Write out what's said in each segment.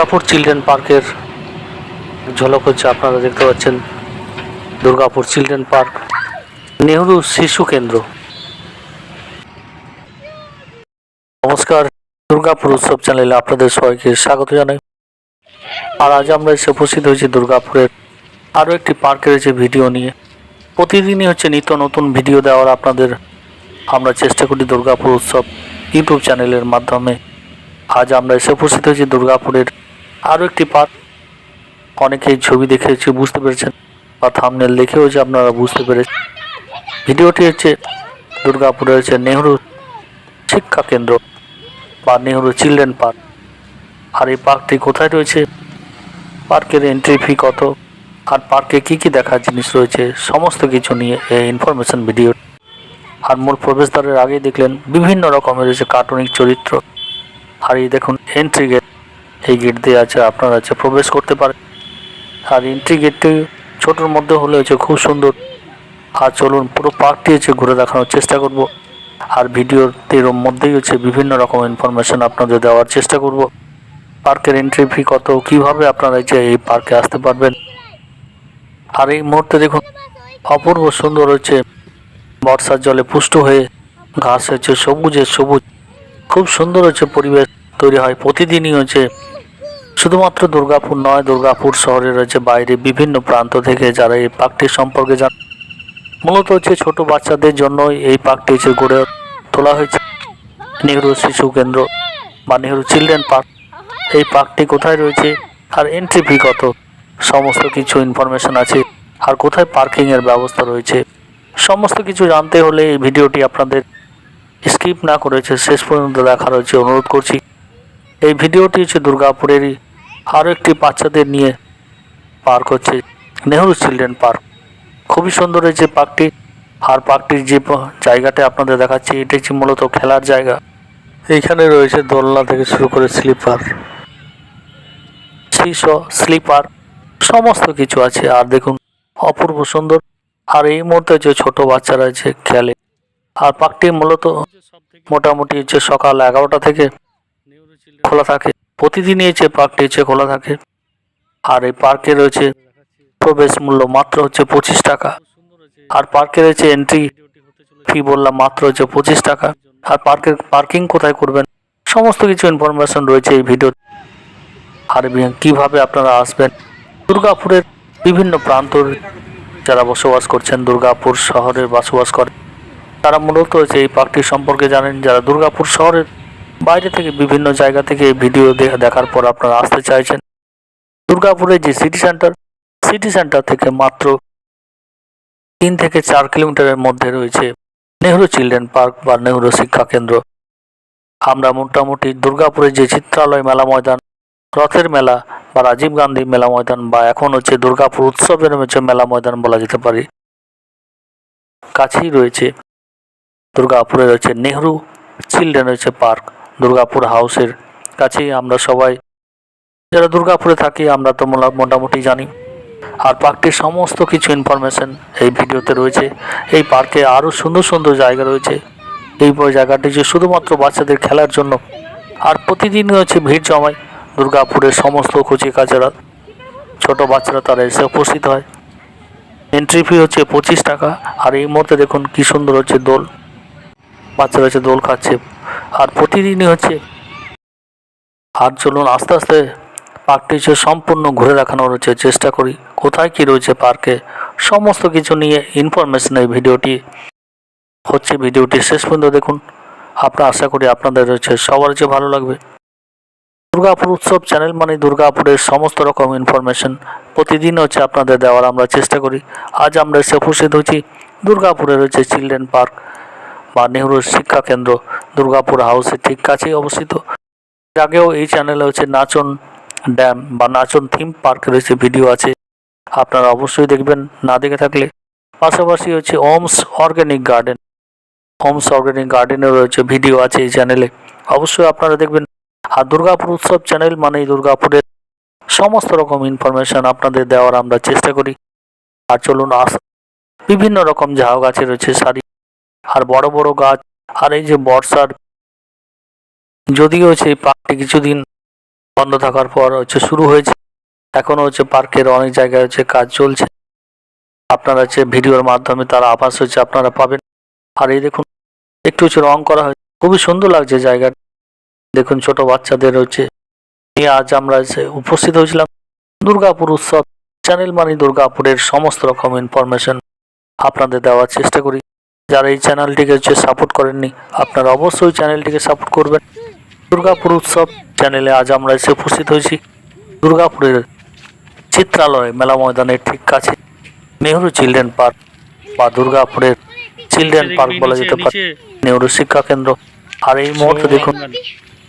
Durgapur children পার্কের ঝলক হচ্ছে, আপনারা দেখতে পাচ্ছেন দুর্গাপুর চিলড্রেন পার্ক, নেহরু শিশু কেন্দ্র। নমস্কার, দুর্গাপুর উৎসব চ্যানেলে আপনাদের সবাইকে স্বাগত জানাই। আর আজ আমরা এসে উপস্থিত হয়েছি দুর্গাপুরের আরও একটি পার্কে রয়েছে ভিডিও নিয়ে। প্রতিদিনই হচ্ছে নিত্য নতুন ভিডিও দেওয়ার আপনাদের আমরা চেষ্টা করি দুর্গাপুর উৎসব ইউটিউব চ্যানেলের মাধ্যমে। আজ আমরা এসে উপস্থিত হয়েছি দুর্গাপুরের আরও একটি পার্ক অনেকেই ছবি দেখেছি, বুঝতে পেরেছেন, বা থামনেল দেখেও যে আপনারা বুঝতে পেরেছেন। ভিডিওটি হচ্ছে দুর্গাপুরে হচ্ছে নেহরু শিক্ষা কেন্দ্র বা নেহরু চিলড্রেন পার্ক। আর এই পার্কটি কোথায় রয়েছে? পার্কের এন্ট্রি ফি কত? আর পার্কে কি কি দেখার জিনিস রয়েছে? সমস্ত কিছু নিয়ে এই ইনফরমেশন ভিডিও আর মূল প্রবেশদ্বারের আগেই দেখলেন বিভিন্ন রকমের রয়েছে কার্টুনিক চরিত্র। আর এই দেখুন এন্ট্রি গেট এই গেট দিয়ে আছে, আপনারা আছে প্রবেশ করতে পারেন। আর এন্ট্রি গেটটি ছোটোর মধ্যে হলে হচ্ছে খুব সুন্দর। আর চলুন, পুরো পার্কটি হচ্ছে ঘুরে দেখানোর চেষ্টা করব। আর ভিডিওটির মধ্যেই হচ্ছে বিভিন্ন রকম ইনফরমেশন আপনাদের দেওয়ার চেষ্টা করব। পার্কের এন্ট্রি ফি কত, কীভাবে আপনারা যে এই পার্কে আসতে পারবেন? আর এই মুহূর্তে দেখুন, অপূর্ব সুন্দর হচ্ছে বর্ষার জলে পুষ্ট হয়ে ঘাস হচ্ছে সবুজে সবুজ। খুব সুন্দর হচ্ছে পরিবেশ তৈরি হয়। প্রতিদিনই হচ্ছে শুধুমাত্র দুর্গাপুর নয়, দুর্গাপুর শহরের রয়েছে বাইরে বিভিন্ন প্রান্ত থেকে যারা এই পার্কটি সম্পর্কে জান মূলত হচ্ছে ছোট বাচ্চাদের জন্যই এই পার্কটি হচ্ছে গড়ে তোলা হয়েছে। নেহরু শিশু কেন্দ্র বা নেহরু চিলড্রেন পার্ক। এই পার্কটি কোথায় রয়েছে আর এন্ট্রি ফি কত? সমস্ত কিছু ইনফরমেশন আছে। আর কোথায় পার্কিংয়ের ব্যবস্থা রয়েছে? সমস্ত কিছু জানতে হলে এই ভিডিওটি আপনাদের স্কিপ না করেছে শেষ পর্যন্ত দেখার হচ্ছে অনুরোধ করছি। এই ভিডিওটি হচ্ছে দুর্গাপুরেরই আরও একটি বাচ্চাদের নিয়ে পার্ক হচ্ছে নেহরু চিলড্রেন পার্ক। খুবই সুন্দর হয়েছে পার্কটি আর পার্কটির যে জায়গাটা আপনাদের দেখাচ্ছি এটি হচ্ছে মূলত খেলার জায়গা। এইখানে রয়েছে দোলনা থেকে শুরু করে স্লিপার শীর্ষ স্লিপার সমস্ত কিছু আছে। আর দেখুন অপূর্ব সুন্দর। আর এই মুহূর্তে যে ছোট বাচ্চারা আছে খেলে আর পার্কটি মূলত মোটামুটি হচ্ছে সকাল এগারোটা থেকে খোলা থাকে। প্রতিদিনই এই যে পার্কটি হচ্ছে খোলা থাকে। আর এই পার্কে রয়েছে প্রবেশ মূল্য মাত্র হচ্ছে পঁচিশ টাকা। আর পার্কে রয়েছে এন্ট্রি ফি বললাম মাত্র হচ্ছে পঁচিশ টাকা। আর পার্কের পার্কিং কোথায় করবেন? সমস্ত কিছু ইনফরমেশন রয়েছে এই ভিডিও আর কীভাবে আপনারা আসবেন? দুর্গাপুরের বিভিন্ন প্রান্তর যারা বসবাস করছেন, দুর্গাপুর শহরে বসবাস করে তারা মূলত এই পার্কটি সম্পর্কে জানেন। যারা দুর্গাপুর শহরের বাইরে থেকে বিভিন্ন জায়গা থেকে এই ভিডিও দেখে দেখার পর আপনারা আসতে চাইছেন। দুর্গাপুরের যে সিটি সেন্টার সিটি সেন্টার থেকে মাত্র তিন থেকে চার কিলোমিটারের মধ্যে রয়েছে নেহরু চিলড্রেন পার্ক বা নেহরু শিক্ষা কেন্দ্র। আমরা মোটামুটি দুর্গাপুরের যে চিত্রালয় মেলা ময়দান, রথের মেলা বা রাজীব গান্ধী মেলা ময়দান বা এখন হচ্ছে দুর্গাপুর উৎসবের হচ্ছে মেলা ময়দান বলা যেতে পারে, কাছেই রয়েছে। দুর্গাপুরে রয়েছে নেহরু চিলড্রেন রয়েছে পার্ক দুর্গাপুর হাউসের কাছেই আমরা সবাই। যারা দুর্গাপুরে থাকি, আমরা তো মোটামুটি জানি। আর পার্কটির সমস্ত কিছু ইনফরমেশন এই ভিডিওতে রয়েছে। এই পার্কে আরও সুন্দর সুন্দর জায়গা রয়েছে। এই জায়গাটি যে শুধুমাত্র বাচ্চাদের খেলার জন্য, আর প্রতিদিনই হচ্ছে ভিড় জমায় দুর্গাপুরের সমস্ত কচি কাচারা ছোট বাচ্চারা তারা এসে উপস্থিত হয়। এন্ট্রি ফি হচ্ছে পঁচিশ টাকা। আর এই মুহূর্তে দেখুন কি সুন্দর হচ্ছে দোল। বাচ্চারা হচ্ছে দোল খাচ্ছে। আর প্রতিদিনই হচ্ছে আর চলুন আস্তে আস্তে পার্কটি হচ্ছে সম্পূর্ণ ঘুরে দেখানোর হচ্ছে চেষ্টা করি। কোথায় কি রয়েছে পার্কে? সমস্ত কিছু নিয়ে ইনফরমেশন এই ভিডিওটি হচ্ছে। ভিডিওটি শেষ পর্যন্ত দেখুন। আপনার আশা করি আপনাদের হচ্ছে সবার হচ্ছে ভালো লাগবে। দুর্গাপুর উৎসব চ্যানেল মানে দুর্গাপুরের সমস্ত রকম ইনফরমেশন প্রতিদিন হচ্ছে আপনাদের দেওয়ার আমরা চেষ্টা করি। আজ আমরা এসে উপস্থিত হচ্ছি দুর্গাপুরের হচ্ছে চিলড্রেন পার্ক বা নেহরু শিক্ষা কেন্দ্র, দুর্গাপুর হাউসের ঠিক কাছেই অবস্থিত। আগেও এই চ্যানেলে হচ্ছে নাচন ড্যাম বা নাচন থিম পার্ক রয়েছে ভিডিও আছে। আপনারা অবশ্যই দেখবেন, না দেখে থাকলে। পাশাপাশি হচ্ছে homes organic garden homes organic গার্ডেনের রয়েছে ভিডিও আছে এই চ্যানেলে অবশ্যই আপনারা দেখবেন। আর দুর্গাপুর উৎসব চ্যানেল মানেই দুর্গাপুরের সমস্ত রকম ইনফরমেশন আপনাদের দেওয়ার আমরা চেষ্টা করি। আর চলুন আস বিভিন্ন রকম ঝাউ গাছে রয়েছে সারি আর বড় বড় গাছ আর এই যে বর্ষার যদিও সেই পার্কটি কিছুদিন বন্ধ থাকার পর হচ্ছে শুরু হয়েছে, এখনও হচ্ছে পার্কের অনেক জায়গায় হচ্ছে কাজ চলছে। আপনারা হচ্ছে ভিডিওর মাধ্যমে তার আভাস হচ্ছে আপনারা পাবেন। আর এই দেখুন, একটু হচ্ছে রং করা হয়েছে, খুবই সুন্দর লাগছে জায়গাটা। দেখুন, ছোট বাচ্চাদের হচ্ছে নিয়ে আজ আমরা উপস্থিত হয়েছিলাম। দুর্গাপুর উৎসব, চ্যানেল মানে দুর্গাপুরের সমস্ত রকম ইনফরমেশন আপনাদের দেওয়ার চেষ্টা করি। যারা এই চ্যানেলটিকে হচ্ছে সাপোর্ট করেননি আপনারা অবশ্যই চ্যানেলটিকে সাপোর্ট করবেন। দুর্গাপুর উৎসব চ্যানেলে আজ আমরা এসে উপস্থিত হয়েছি। দুর্গাপুরের চিত্রালয় মেলা ময়দানের ঠিক কাছে নেহরু চিলড্রেন পার্ক বা দুর্গাপুরের চিলড্রেন পার্ক বলা যেতে পারে নেহরু শিক্ষা কেন্দ্র। আর এই মুহূর্তে দেখুন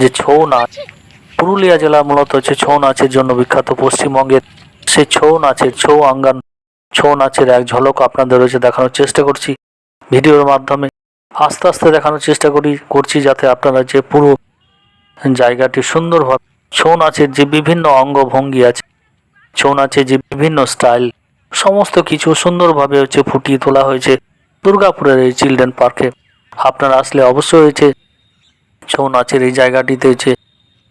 যে ছৌ নাচ পুরুলিয়া জেলা মূলত হচ্ছে ছৌ নাচের জন্য বিখ্যাত পশ্চিমবঙ্গের। সেই ছৌ নাচের ছৌ আঙ্গান ছৌ নাচের এক ঝলক আপনাদের হচ্ছে দেখানোর চেষ্টা করছি। ভিডিওর মাধ্যমে আস্তে আস্তে দেখানোর চেষ্টা করি, করছি যাতে আপনারা যে পুরো জায়গাটি সুন্দরভাবে ছৌ নাচের যে বিভিন্ন অঙ্গভঙ্গি আছে, ছৌ নাচের যে বিভিন্ন স্টাইল, সমস্ত কিছু সুন্দরভাবে হচ্ছে ফুটিয়ে তোলা হয়েছে দুর্গাপুরের এই চিলড্রেন পার্কে। আপনারা আসলে অবশ্যই হয়েছে ছৌ নাচের এই জায়গাটিতে হচ্ছে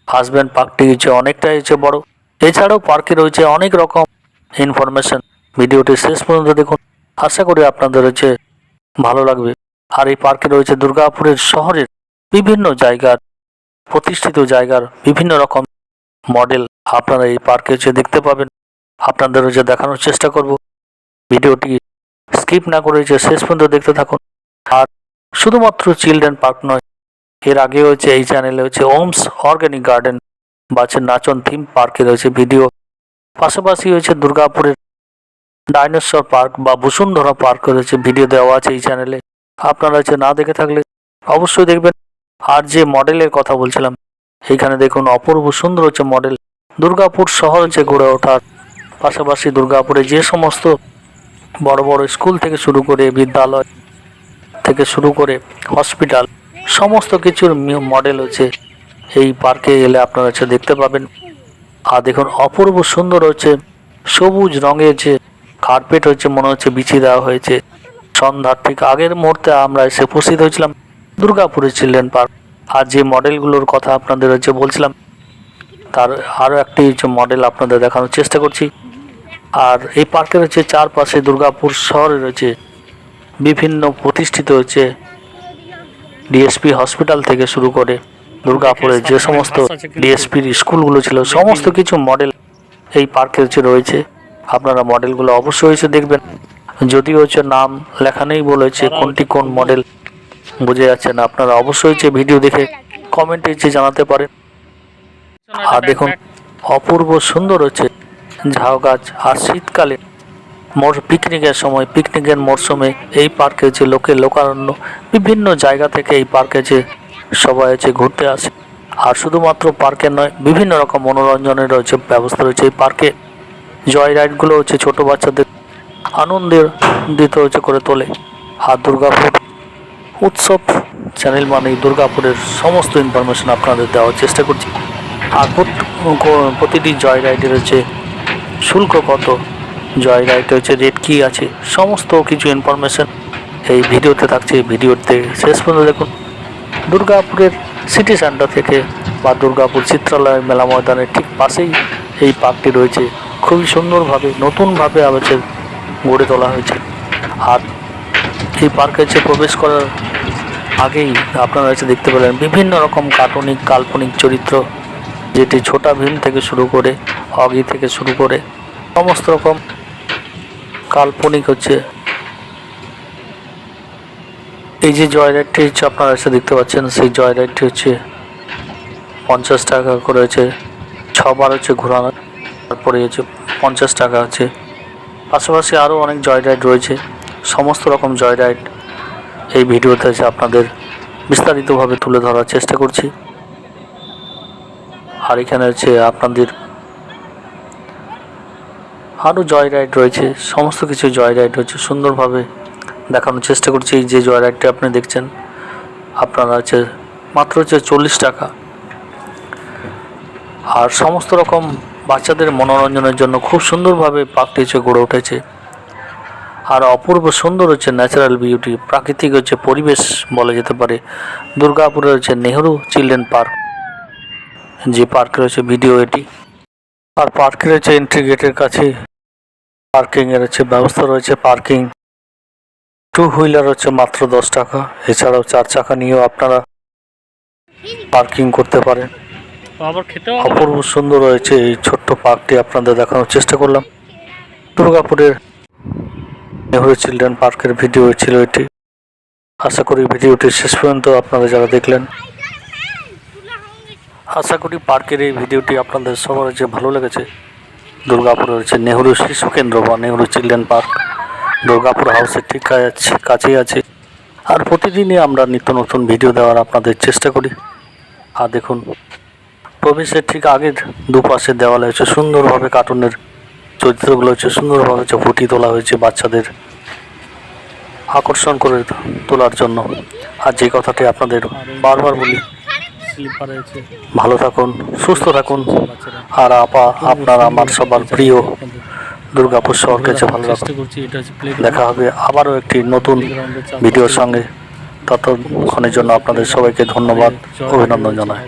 আসবেন পার্কটি হচ্ছে অনেকটাই হচ্ছে বড়। এছাড়াও পার্কে রয়েছে অনেক রকম ইনফরমেশন ভিডিওটি শেষ পর্যন্ত দেখুন। আশা করি আপনাদের হচ্ছে ভালো লাগবে। আর এই পার্কে রয়েছে দুর্গাপুরের শহরের বিভিন্ন জায়গার, প্রতিষ্ঠিত জায়গার বিভিন্ন রকম মডেল। আপনারা এই পার্কে হচ্ছে দেখতে পাবেন। আপনাদের হচ্ছে দেখানোর চেষ্টা করব। ভিডিওটি স্কিপ না করে হচ্ছে শেষ পর্যন্ত দেখতে থাকুন। আর শুধুমাত্র চিলড্রেন পার্ক নয়, এর আগে হচ্ছে এই চ্যানেলে হচ্ছে ওমস অর্গ্যানিক গার্ডেন বা নাচন থিম পার্কে রয়েছে ভিডিও। পাশাপাশি হয়েছে দুর্গাপুরের ডাইনোসর পার্ক বা বসুন্ধরা পার্ক রয়েছে ভিডিও দেওয়া আছে এই চ্যানেলে আপনারা হচ্ছে না দেখে থাকলে অবশ্যই দেখবেন। আর যে মডেলের কথা বলছিলাম এইখানে দেখুন অপূর্ব সুন্দর হচ্ছে মডেল দুর্গাপুর শহর হচ্ছে গড়ে ওঠার। পাশাপাশি দুর্গাপুরে যে সমস্ত বড় বড় স্কুল থেকে শুরু করে বিদ্যালয় থেকে শুরু করে হসপিটাল সমস্ত কিছুর মডেল হচ্ছে। এই পার্কে এলে আপনারা হচ্ছে দেখতে পাবেন। আর দেখুন অপূর্ব সুন্দর হচ্ছে সবুজ রঙের যে কার্পেট হচ্ছে মনে হচ্ছে বিছিয়ে দেওয়া হয়েছে। সন্ধ্যার ঠিক আগের মুহূর্তে আমরা এসে উপস্থিত হয়েছিলাম দুর্গাপুরের চিলড্রেন পার্ক। আর যে মডেলগুলোর কথা আপনাদের হচ্ছে বলছিলাম, তার আরও একটি হচ্ছে মডেল আপনাদের দেখানোর চেষ্টা করছি। আর এই পার্কের হচ্ছে চারপাশে দুর্গাপুর শহরে রয়েছে বিভিন্ন প্রতিষ্ঠিত হচ্ছে ডিএসপি হসপিটাল থেকে শুরু করে দুর্গাপুরের যে সমস্ত ডিএসপির স্কুলগুলো ছিল, সমস্ত কিছু মডেল এই পার্কে হচ্ছে রয়েছে। আপনারা মডেলগুলো অবশ্যই হচ্ছে দেখবেন। যদিও হচ্ছে নাম লেখা নেই বলেছে কোনটি কোন মডেল বুঝে যাচ্ছে না আপনারা অবশ্যই হচ্ছে ভিডিও দেখে কমেন্টে হচ্ছে জানাতে পারেন। আর দেখুন অপূর্ব সুন্দর হচ্ছে ঝাউ গাছ। আর শীতকালে মোর পিকনিকের সময় পিকনিকের মরশুমে এই পার্কে যে লোকে লোকারণ্য। বিভিন্ন জায়গা থেকে এই পার্কে যে সবাই হচ্ছে ঘুরতে আসে। আর শুধুমাত্র পার্কে নয় বিভিন্ন রকম মনোরঞ্জনের হচ্ছে ব্যবস্থা রয়েছে এই পার্কে। জয় রাইডগুলো হচ্ছে ছোট বাচ্চাদের আনন্দের দিতে হচ্ছে করে তোলে। আর দুর্গাপুর উৎসব চ্যানেল মানেই দুর্গাপুরের সমস্ত ইনফরমেশন আপনাদের দেওয়ার চেষ্টা করছি। আর প্রত- প্রতিটি জয় রাইডের হচ্ছে শুল্ক কত? জয় রাইডে হচ্ছে রেট কী আছে? সমস্ত কিছু ইনফরমেশন এই ভিডিওতে থাকছে। ভিডিওতে শেষ পর্যন্ত দেখুন। দুর্গাপুরের সিটি সেন্টার থেকে বা দুর্গাপুর চিত্রালয় মেলা ময়দানের ঠিক পাশেই এই পার্কটি রয়েছে। খুবই সুন্দরভাবে, নতুনভাবে হচ্ছে গড়ে তোলা হয়েছে। আর এই পার্কে হচ্ছে প্রবেশ করার আগেই আপনারা হচ্ছে দেখতে পেলেন বিভিন্ন রকম কার্টুনিক কাল্পনিক চরিত্র, যেটি ছোটা ভীম থেকে শুরু করে অগি থেকে শুরু করে সমস্ত রকম কাল্পনিক হচ্ছে। এই যে জয় রাইডটি হচ্ছে আপনারা এসে দেখতে পাচ্ছেন, সেই জয় রাইডটি হচ্ছে পঞ্চাশ টাকা করে হচ্ছে, ছবার হচ্ছে ঘোরানো। তারপরে হচ্ছে পঞ্চাশ টাকা আছে। পাশাপাশি আরও অনেক জয় রাইড রয়েছে। সমস্ত রকম জয় রাইড এই ভিডিওতে হচ্ছে আপনাদের বিস্তারিতভাবে তুলে ধরার চেষ্টা করছি। আর এখানে হচ্ছে আপনাদের আরও জয় রাইড রয়েছে। সমস্ত কিছু জয় রাইড হচ্ছে সুন্দরভাবে দেখানোর চেষ্টা করছি। এই যে জয় রাইডটি আপনি দেখছেন, আপনারা হচ্ছে মাত্র হচ্ছে চল্লিশ টাকা। আর সমস্ত রকম বাচ্চাদের মনোরঞ্জনের জন্য খুব সুন্দরভাবে পার্কটি হচ্ছে গড়ে উঠেছে। আর অপূর্ব সুন্দর হচ্ছে ন্যাচারাল বিউটি প্রাকৃতিক হচ্ছে পরিবেশ বলা যেতে পারে। দুর্গাপুরে হচ্ছে নেহরু চিলড্রেন পার্ক যে পার্ক রয়েছে ভিডিও এটি। আর পার্কে রয়েছে এন্ট্রি গেটের কাছে। পার্কিং এর হচ্ছে ব্যবস্থা রয়েছে পার্কিং টু হুইলার হচ্ছে মাত্র দশ টাকা। এছাড়াও চার চাকা নিয়েও আপনারা পার্কিং করতে পারেন। আবার খেতেও অপূর্ব সুন্দর রয়েছে এই ছোট্ট পার্কটি আপনাদের দেখানোর চেষ্টা করলাম। দুর্গাপুরের নেহরু চিলড্রেন পার্কের ভিডিও ছিল এটি। আশা করি ভিডিওটি শেষ পর্যন্ত আপনারা যারা দেখলেন, আশা করি পার্কের এই ভিডিওটি আপনাদের সবার যে ভালো লেগেছে। দুর্গাপুরে রয়েছে নেহরু শিশু কেন্দ্র বা নেহরু চিলড্রেন পার্ক। দুর্গাপুর হাউসের ঠিক কাছে- কাছেই আছে। আর প্রতিদিনই আমরা নিত্য নতুন ভিডিও দেওয়ার আপনাদের চেষ্টা করি। আর দেখুন প্রবেশের ঠিক আগের দুপাশের দেওয়ালে হচ্ছে সুন্দরভাবে কার্টুনের চরিত্রগুলো হচ্ছে সুন্দরভাবে হচ্ছে ফুটিয়ে তোলা হয়েছে বাচ্চাদের আকর্ষণ করে তোলার জন্য। আর যে কথাটি আপনাদের বারবার বলি ভালো থাকুন সুস্থ থাকুন। আর আপা আপনার আমার সবার প্রিয় দুর্গাপুর শহরকে হচ্ছে ভালো রাখুন। দেখা হবে আবারও একটি নতুন ভিডিওর সঙ্গে। ততক্ষণের জন্য আপনাদের সবাইকে ধন্যবাদ অভিনন্দন জানাই।